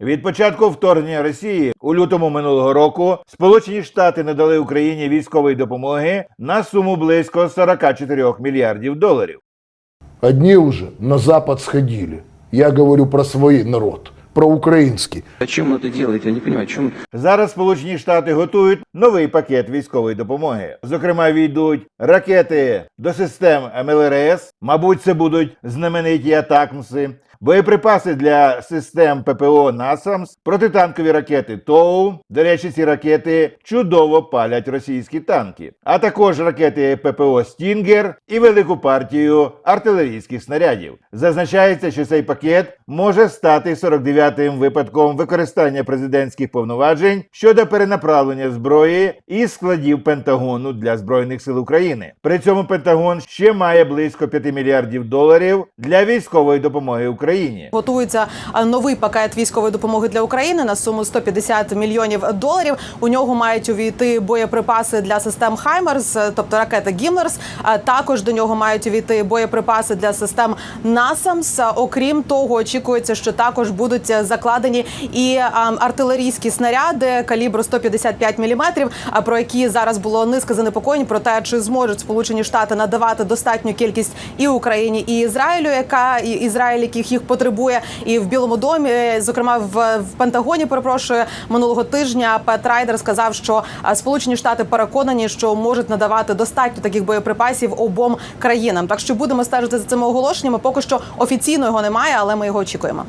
Від початку вторгнення Росії у лютому минулого року Сполучені Штати надали Україні військової допомоги на суму близько 44 мільярдів доларів. Одни уже на Запад сходили. Я говорю про свой народ, про украинский. Зачем он это делает? Я не понимаю, чем Зараз Сполучені Штати готують новий пакет військової допомоги. Зокрема, війдуть ракети до систем МЛРС. Мабуть, це будуть знамениті атакмси, боєприпаси для систем ППО НАСАМС, протитанкові ракети ТОУ. До речі, ці ракети чудово палять російські танки, а також ракети ППО Стінгер і велику партію артилерійських снарядів. Зазначається, що цей пакет може стати 49-м випадком використання президентських повноважень щодо перенаправлення зброї із складів Пентагону для збройних сил України. При цьому Пентагон ще має близько 5 мільярдів доларів для військової допомоги Україні. Готується новий пакет військової допомоги для України на суму 150 мільйонів доларів. У нього мають увійти боєприпаси для систем Хаймерс, е, тобто ракети. А також до нього мають увійти боєприпаси для систем Насамс. Окрім того, очікується, що також будуть е, закладені і артилерійські снаряди калібру 155 мм, а про які зараз було низка занепокоєнь про те, чи зможуть Сполучені Штати надавати достатню кількість і Україні, і Ізраїлю, яка і Ізраїль, яких їх потребує, і в Білому домі, зокрема в, в Пентагоні, перепрошую минулого тижня. Пет Райдер сказав, що Сполучені Штати переконані, що можуть надавати достатньо таких боєприпасів обом країнам. Так що будемо стежити за цими оголошеннями. Поки що офіційно його немає, але ми його очікуємо.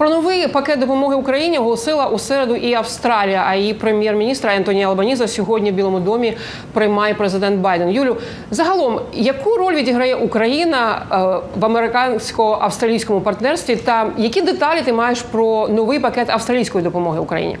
Про новий пакет допомоги Україні оголосила у середу і Австралія. А її прем'єр-міністр Ентоні Албаніза сьогодні в Білому домі приймає президент Байден. Юлю, загалом, яку роль відіграє Україна е, в американсько-австралійському партнерстві, та які деталі ти маєш про новий пакет австралійської допомоги Україні?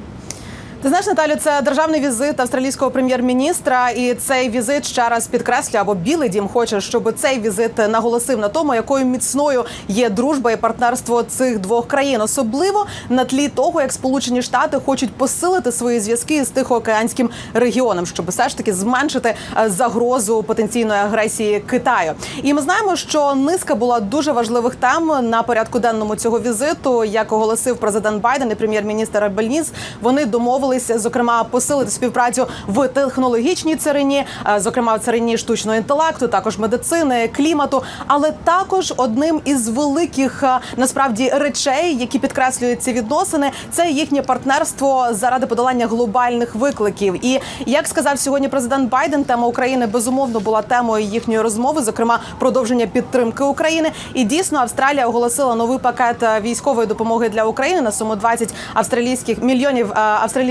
Ти знаєш, Наталю, це державний візит австралійського прем'єр-міністра, і цей візит ще раз підкреслює, або Білий Дім хоче, щоб цей візит наголосив на тому, якою міцною є дружба і партнерство цих двох країн, особливо на тлі того, як Сполучені Штати хочуть посилити свої зв'язки з Тихоокеанським регіоном, щоб все ж таки зменшити е, загрозу потенційної агресії Китаю. І ми знаємо, що низка була дуже важливих тем на порядку денному цього візиту. Як оголосив президент Байден і прем'єр-міністр Альбаніс, вони домовилися, зокрема, посилити співпрацю в технологічній царині, е, зокрема в царині штучного інтелекту, також медицини, клімату. Але також одним із великих е, насправді речей, які підкреслюють ці відносини, це їхнє партнерство заради подолання глобальних викликів. І як сказав сьогодні президент Байден, тема України безумовно була темою їхньої розмови, зокрема продовження підтримки України. І дійсно Австралія оголосила новий пакет е, військової допомоги для України на суму 20 австралійських мільйонів е,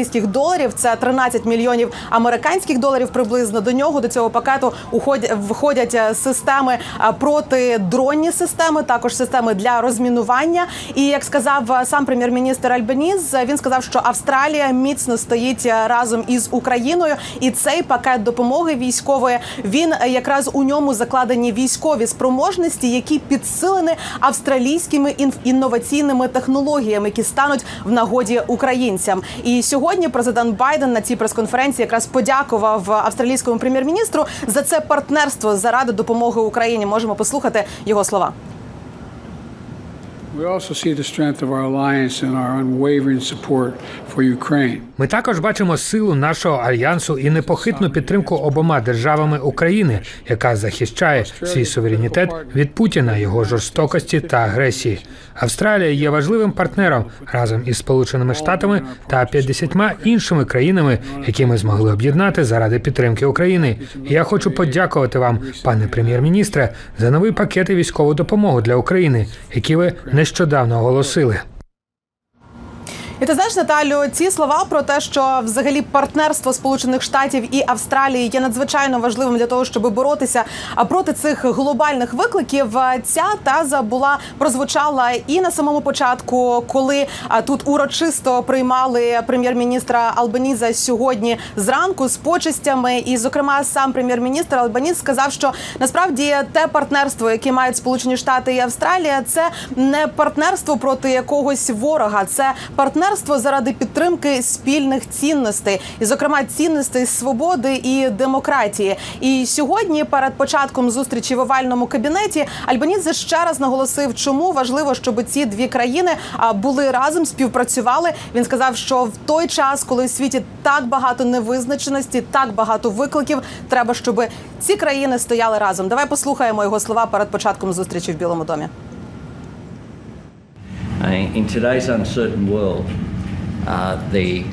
австралійських доларів. Це 13 мільйонів американських доларів. Приблизно до нього до цього пакету уходять входять е, системи е, протидронні системи, також системи для розмінування. І як сказав е, сам прем'єр-міністр Альбаніз, е, він сказав, що Австралія міцно стоїть разом із Україною, і цей пакет допомоги військової він якраз у ньому закладені військові спроможності, які підсилені австралійськими інноваційними технологіями, які стануть в нагоді українцям. І сьогодні президент Байден на цій прес-конференції якраз подякував австралійському прем'єр-міністру за це партнерство заради допомоги Україні. Можемо послухати його слова. Ми також бачимо силу нашого альянсу і непохитну підтримку обома державами України, яка захищає свій суверенітет від Путіна, його жорстокості та агресії. Австралія є важливим партнером разом із Сполученими Штатами та 50 іншими країнами, які ми змогли об'єднати заради підтримки України. Я хочу подякувати вам, пане прем'єр-міністре, за новий пакет і військову допомогу для України, які ви нещодавно оголосили. І ти знаєш, Наталю, ці слова про те, що взагалі партнерство Сполучених Штатів і Австралії є надзвичайно важливим для того, щоб боротися проти цих глобальних викликів. Ця таза була прозвучала і на самому початку, коли тут урочисто приймали прем'єр-міністра Албаніза сьогодні зранку з почестями. І, зокрема, сам прем'єр-міністр Албаніз сказав, що насправді те партнерство, яке мають Сполучені Штати і Австралія, це не партнерство проти якогось ворога, це партнерство партнерство заради підтримки спільних цінностей, і, зокрема, цінностей свободи і демократії. І сьогодні, перед початком зустрічі в овальному кабінеті, Альбанідзе ще раз наголосив, чому важливо, щоб ці дві країни були разом, співпрацювали. Він сказав, що в той час, коли в світі так багато невизначеності, так багато викликів, треба, щоб ці країни стояли разом. Давай послухаємо його слова перед початком зустрічі в Білому домі. Uh, In today's uncertain world, uh,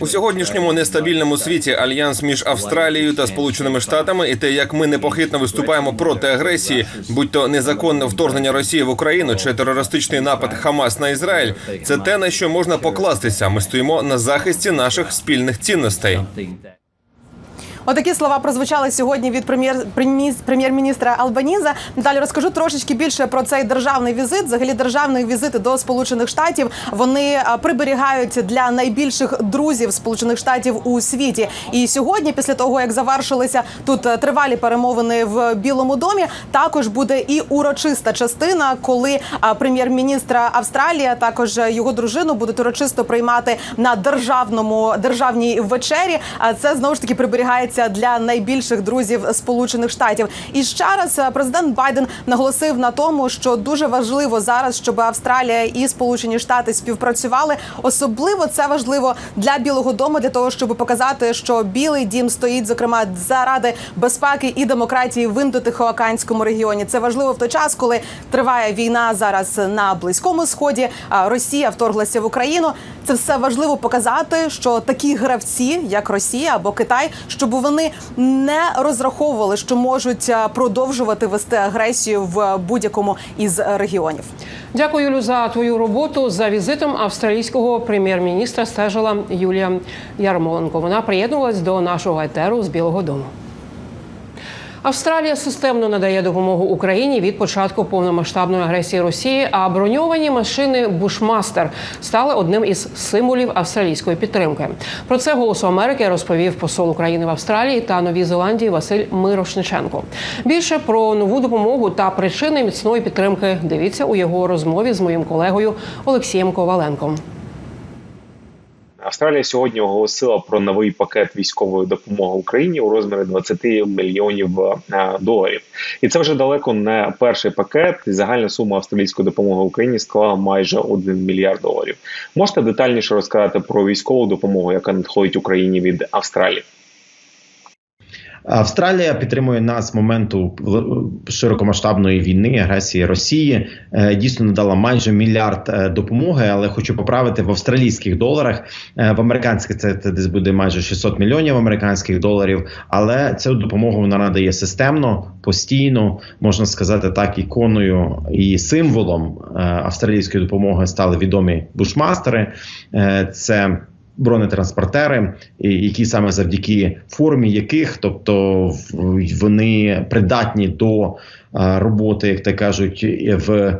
У сьогоднішньому нестабільному світі альянс між Австралією та Сполученими Штатами і те, як ми непохитно виступаємо проти агресії, будь то незаконне вторгнення Росії в Україну чи терористичний напад Хамас на Ізраїль, це те на що можна покластися. Ми стоїмо на захисті наших спільних цінностей. Отакі слова прозвучали сьогодні від прем'єр прем'єр- прем'єр-міністра Албаніза. Далі розкажу трошечки більше про цей державний візит. Взагалі, державні візити до Сполучених Штатів вони а, приберігають для найбільших друзів Сполучених Штатів у світі. І сьогодні, після того як завершилися тут е, тривалі перемовини в Білому домі, також буде і урочиста частина, коли прем'єр-міністра Австралії, а також е, його дружину будуть урочисто приймати на державному державній вечері. А це знову ж таки приберігається для найбільших друзів Сполучених Штатів. І ще раз е, президент Байден наголосив на тому, що дуже важливо зараз, щоб Австралія і Сполучені Штати співпрацювали. Особливо це важливо для Білого Дому, для того, щоб показати, що Білий Дім стоїть зокрема заради безпеки і демократії в індотихоокеанському регіоні. Це важливо в той час, коли триває війна зараз на близькому сході. Росія вторглася в Україну. Це все важливо показати, що такі гравці, як Росія або Китай, щоб вони не розраховували, що можуть продовжувати вести агресію в будь-якому із регіонів. Дякую, Юлю, за твою роботу. За візитом австралійського прем'єр-міністра стежила Юлія Ярмоленко. Вона приєднувалась до нашого етеру з Білого Дому. Австралія системно надає допомогу Україні від початку повномасштабної агресії Росії. А броньовані машини Бушмастер стали одним із символів австралійської підтримки. Про це голосу Америки розповів посол України в Австралії та Новій Зеландії Василь Мирошниченко. Більше про нову допомогу та причини міцної підтримки дивіться у його розмові з моїм колегою Олексієм Коваленком. Австралія сьогодні оголосила про новий пакет військової допомоги Україні у розмірі 20 мільйонів е, доларів, і це вже далеко не перший пакет. Загальна сума австралійської допомоги Україні склала майже 1 мільярд доларів. Можете детальніше розказати про військову допомогу, яка надходить Україні від Австралії? Австралія підтримує нас з моменту в- широкомасштабної війни, агресії Росії. Е, Дійсно надала майже мільярд е, допомоги, але хочу поправити в австралійських доларах. Е, В американських це, це десь буде майже 600 мільйонів американських доларів. Але цю допомогу вона надає системно, постійно, можна сказати так, іконою і символом е, австралійської допомоги стали відомі бушмастери. Е, Це бронетранспортери, які саме завдяки формі яких, тобто вони придатні до е, роботи, як те кажуть, в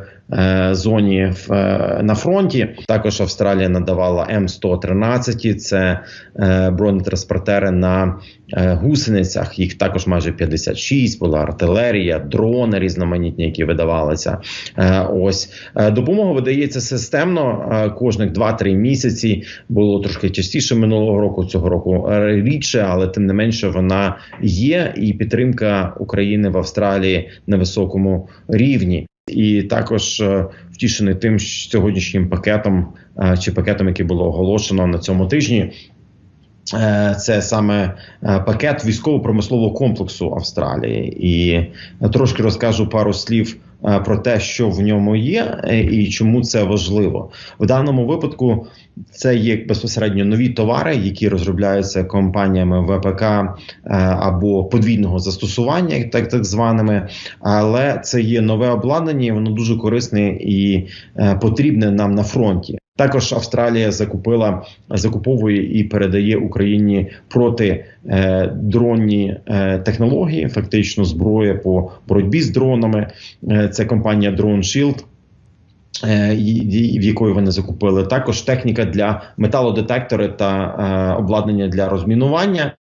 зоні в, е, на фронті. Також Австралія надавала М113, це е, бронетранспортери на е, гусеницях. Їх також майже 56, була артилерія, дрони різноманітні, які видавалися. Е, Ось Е, допомога видається системно е, кожних 2-3 місяці. Було трошки частіше минулого року, цього року е, рідше, але тим не менше вона є. І підтримка України в Австралії на високому рівні. І також е, втішений тим сьогоднішнім пакетом е, чи пакетом, який було оголошено на цьому тижні. Е, Це саме пакет військово-промислового комплексу Австралії, і трошки розкажу пару слів про те, що в ньому є, е, і чому це важливо в даному випадку. Це є безпосередньо нові товари, які розробляються компаніями ВПК е, або подвійного застосування, так так званими. Але це є нове обладнання, воно дуже корисне і е, потрібне нам на фронті. Також Австралія закупила закуповує і передає Україні проти е, дронні е, технології, фактично зброя по боротьбі з дронами. Е, це компанія Drone Shield. е, В якої вони закупили також техніка для металодетектори та е, обладнання для розмінування.